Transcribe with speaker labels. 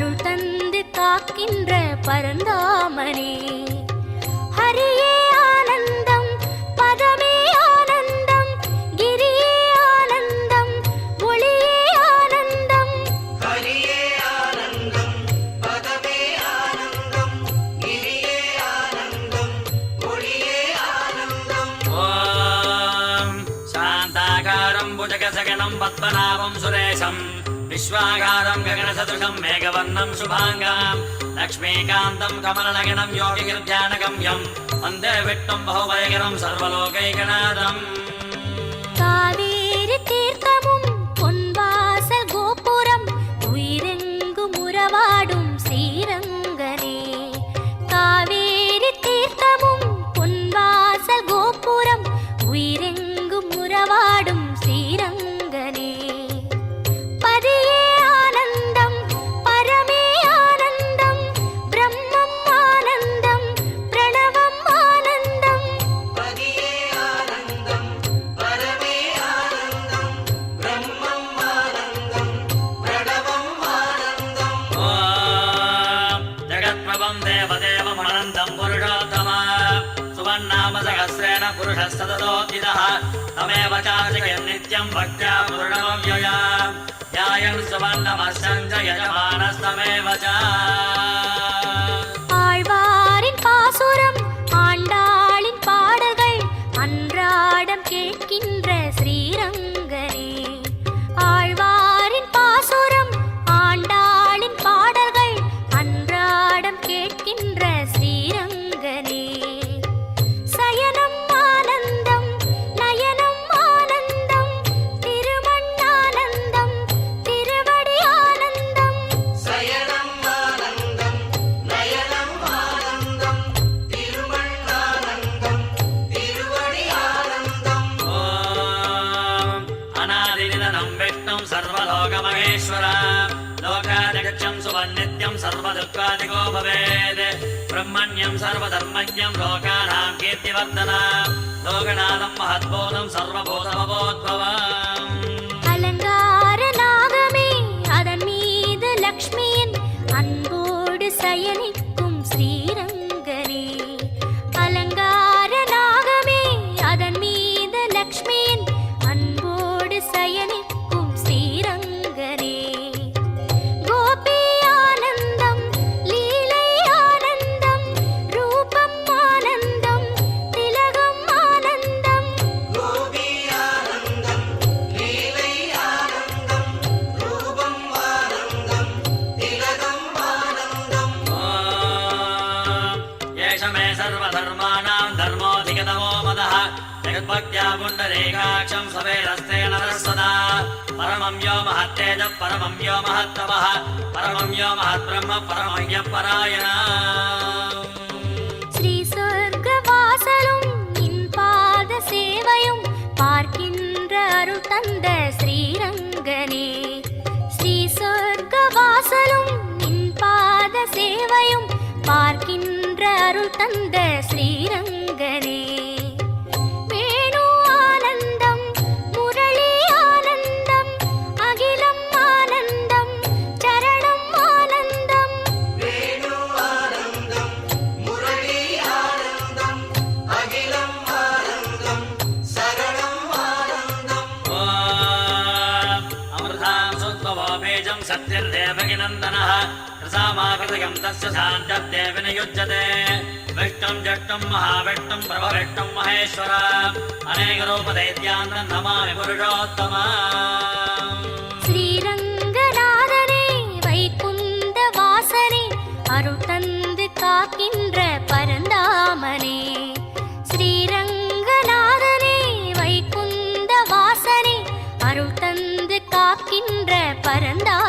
Speaker 1: அருள் தந்து காக்கின்ற பரந்தாமனே. ஹரியே ஆனந்தம் பதமே ஆனந்தம் கிரியே ஆனந்தம் ஒளியே ஆனந்தம்.
Speaker 2: ஹரியே ஆனந்தம் பதமே ஆனந்தம் கிரியே ஆனந்தம் ஒளியே ஆனந்தம்.
Speaker 1: ஓம் சாந்தாகாரம் புஜகசகணம் பத்மநாபம் சுரேஷம்.
Speaker 2: விஸ்வாகாரம் ககனசதுஷம் மேகவர்ணம் சுபாங்காம் லக்ஷ்மீகாந்தம் கமலநகனம் யோகிகிருத்யானகம்யம் வந்தே
Speaker 3: விட்டும் பகுபயகரம் சர்வலோகைகநாதம் காதி सुवन्नामसहस्रेण पुरुषस्तदोदितः तमेव चार्जयन् नित्यं भक्त्या पूर्णमव्यया ध्यायन् सुवर्णमस्यं च यजमानस्तमेव च
Speaker 1: ஆழ்வாரின் பாசுரம் ஆண்டாளின் பாடல்கள் அன்றாடம் கேட்கின்ற ஸ்ரீரங்கனே ஆழ்வாரின்
Speaker 3: विष्णुं सर्वलोकमहेश्वर लोकादिगच्छं सुवन्नित्यं सर्वदुःखादिको भवेत् ब्रह्मण्यं सर्वधर्मज्ञं लोकानां कीर्तिवर्धन लोकनाथं महद्बोधं सर्वभूतमवोद्भवम् जगद्भक्त्या पुण्डरीकाक्षं सवेरस्ते नरः सदा परमं यो महत्तेजः परमं यो महत्तमः परमं यो महद्ब्रह्म परमं यः परायणा
Speaker 1: ஸ்ரீ சொர்க்க வாசலும் நின் பாத சேவையும் பார்க்கின்ற அருள் தந்த ஸ்ரீரங்கனே ஸ்ரீ சொர்க்க வாசலும் நின் பாத சேவையும் பார்க்கின்ற அருள் தந்த ஸ்ரீரங்கனே
Speaker 2: யஜ்ஞம் சத்யர்தேவகிநந்தனா கிருசாமாகிருதயம் தஸ்ய
Speaker 3: சாந்தத்தேவின யுஜ்ஜதே விஷ்ணும் ஜட்டும் மகேஸ்வர அநேக நமாமி புருஷோத்தமா காக்கின்ற பரந்தாமனே ஸ்ரீரங்கநாதனே வைகுந்த வாசனே அருள் தந்து காக்கின்ற பரந்தா